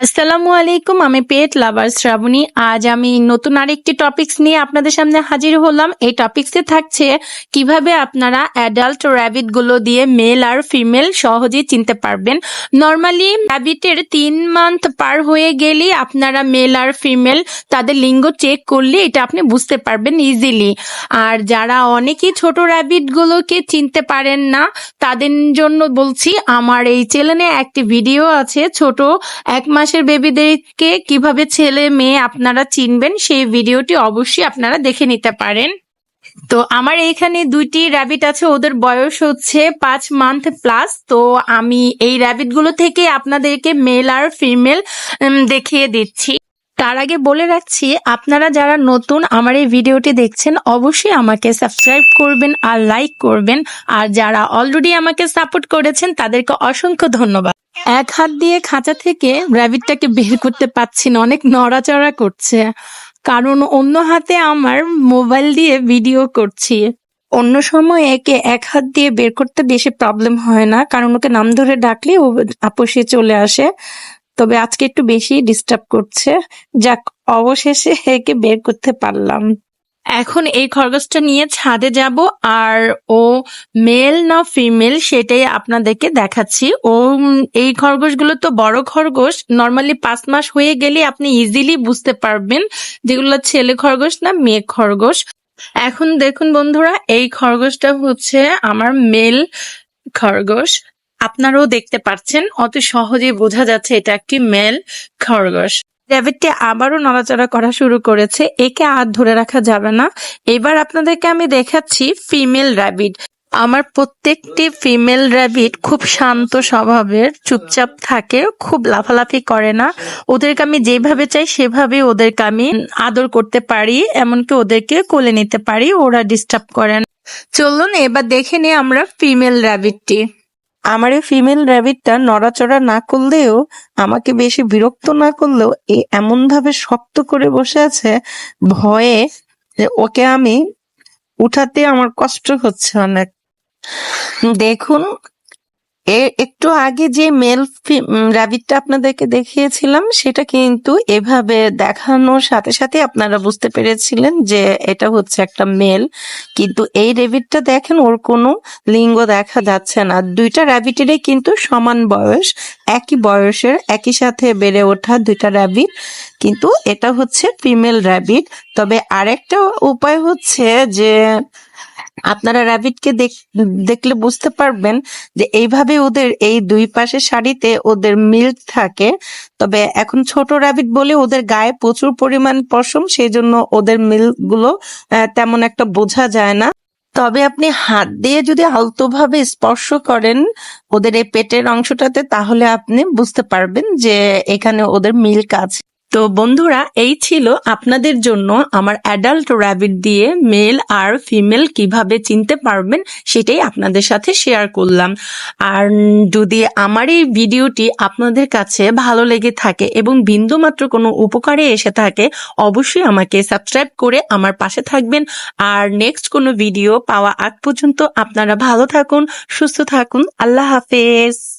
আসসালামু আলাইকুম, আমি পেট লাভার শ্রাবণী। আজ আমি নতুন আরেকটি টপিকস নিয়ে আপনাদের সামনে হাজির হলাম। এই টপিকসে থাকছে কীভাবে আপনারা অ্যাডাল্ট র্যাবিটগুলো দিয়ে মেল আর ফিমেল সহজেই চিনতে পারবেন। নর্মালি র্যাবিটের তিন মান্থ পার হয়ে গেলেই আপনারা মেল আর ফিমেল তাদের লিঙ্গ চেক করলে এটা আপনি বুঝতে পারবেন ইজিলি আর যারা অনেকেই ছোট র্যাবিট গুলোকে চিনতে পারেন না, তাদের জন্য বলছি, আমার এই চ্যানেলে একটি ভিডিও আছে, ছোট এক মাসের বেবিদেরকে কীভাবে ছেলে মেয়ে আপনারা চিনবেন, সেই ভিডিওটি অবশ্যই আপনারা দেখে নিতে পারেন। তো আমার এইখানে দুইটি র্যাবিট আছে, ওদের বয়স হচ্ছে পাঁচ মান্থ প্লাস তো আমি এই র্যাবিটগুলো থেকে আপনাদেরকে মেল আর ফিমেল দেখিয়ে দিচ্ছি। তার আগে বলে রাখছি, আপনারা যারা নতুন আমার এই ভিডিওটি দেখছেন, অবশ্যই আমাকে সাবস্ক্রাইব করবেন আর লাইক করবেন। আর যারা অলরেডি আমাকে সাপোর্ট করেছেন, তাদেরকে অসংখ্য ধন্যবাদ। এক হাত দিয়ে খাঁচা থেকে র্যাবিটটাকে বের করতে পারছি না, অনেক নড়াচড়া করছে। কারণ অন্য হাতে আমার মোবাইল দিয়ে ভিডিও করছি। অন্য সময় একে এক হাত দিয়ে বের করতে বেশি প্রবলেম হয় না, কারণ ওকে নাম ধরে ডাকলে ও আপোষে চলে আসে। তবে আজকে একটু বেশি ডিস্টার্ব করছে। যাক, অবশেষে একে বের করতে পারলাম। এখন এই খরগোশটা নিয়ে ছাদে যাব আর ও মেল না ফিমেল সেটাই আপনাদেরকে দেখাচ্ছি। ও এই খরগোশগুলো তো বড় খরগোশ। নর্মালি পাঁচ মাস হয়ে গেলে আপনি ইজিলি বুঝতে পারবেন যেগুলো ছেলে খরগোশ না মেয়ে খরগোশ। এখন দেখুন বন্ধুরা, এই খরগোশটা হচ্ছে আমার মেল খরগোশ। আপনারাও দেখতে পাচ্ছেন, অত সহজেই বোঝা যাচ্ছে এটা একটি মেল খরগোশ। র্যাবিটটি আবারও নড়াচড়া করা শুরু করেছে। একে আর ধরে রাখা যাবে না। এবার আপনাদেরকে আমি দেখাচ্ছি ফিমেল র্যাবিট। আমার প্রত্যেকটি ফিমেল র্যাবিট খুব শান্ত স্বভাবের, চুপচাপ থাকে, খুব লাফালাফি করে না। ওদেরকে আমি যেভাবে চাই সেভাবে ওদেরকে আমি আদর করতে পারি, এমনকি ওদেরকে কোলে নিতে পারি, ওরা ডিস্টার্ব করে না। চলুন এবার দেখে নিই আমরা ফিমেল র্যাবিটটি। আমার এই ফিমেল র্যাবিটটা নড়াচড়া না করলেও, আমাকে বেশি বিরক্ত না করলেও, এ এমনভাবে শক্ত করে বসে আছে ভয়ে যে ওকে আমি উঠাতে আমার কষ্ট হচ্ছে অনেক। দেখুন একটু আগে যে মেল র্যাবিটটা আপনাদেরকে দেখিয়েছিলাম, সেটা কিন্তু এভাবে দেখানোর সাথে সাথে আপনারা বুঝতে পেরেছিলেন যে এটা হচ্ছে একটা মেল। কিন্তু এই র্যাবিটটা দেখেন, ওর কোনো লিঙ্গ দেখা যাচ্ছে না। দুইটা র্যাবিটেরই কিন্তু সমান বয়স, একই বয়সের, একই সাথে বেড়ে ওঠা দুইটা র্যাবিট কিন্তু এটা হচ্ছে ফিমেল র্যাবিট তবে আরেকটা উপায় হচ্ছে যে আপনারা র্যাবিটকে দেখলে বুঝতে পারবেন যে এইভাবে ওদের এই দুই পাশে শাড়িতে ওদের মিল্ক থাকে। তবে এখন ছোট র্যাবিট বলে ওদের গায়ে প্রচুর পরিমাণ পশম সেই জন্য ওদের মিল্কগুলো তেমন একটা বোঝা যায় না। তবে আপনি হাত দিয়ে যদি আলতোভাবে স্পর্শ করেন ওদের এই পেটের অংশটাতে, তাহলে আপনি বুঝতে পারবেন যে এখানে ওদের মিল্ক আছে তো বন্ধুরা, এই ছিল আপনাদের জন্য আমার অ্যাডাল্ট র্যাবিট দিয়ে মেল আর ফিমেল কীভাবে চিনতে পারবেন সেটাই আপনাদের সাথে শেয়ার করলাম। আর যদি আমার এই ভিডিওটি আপনাদের কাছে ভালো লেগে থাকে এবং বিন্দুমাত্র কোনো উপকারে এসে থাকে, অবশ্যই আমাকে সাবস্ক্রাইব করে আমার পাশে থাকবেন। আর নেক্সট কোনো ভিডিও পাওয়া আগ পর্যন্ত আপনারা ভালো থাকুন, সুস্থ থাকুন। আল্লাহ হাফেজ।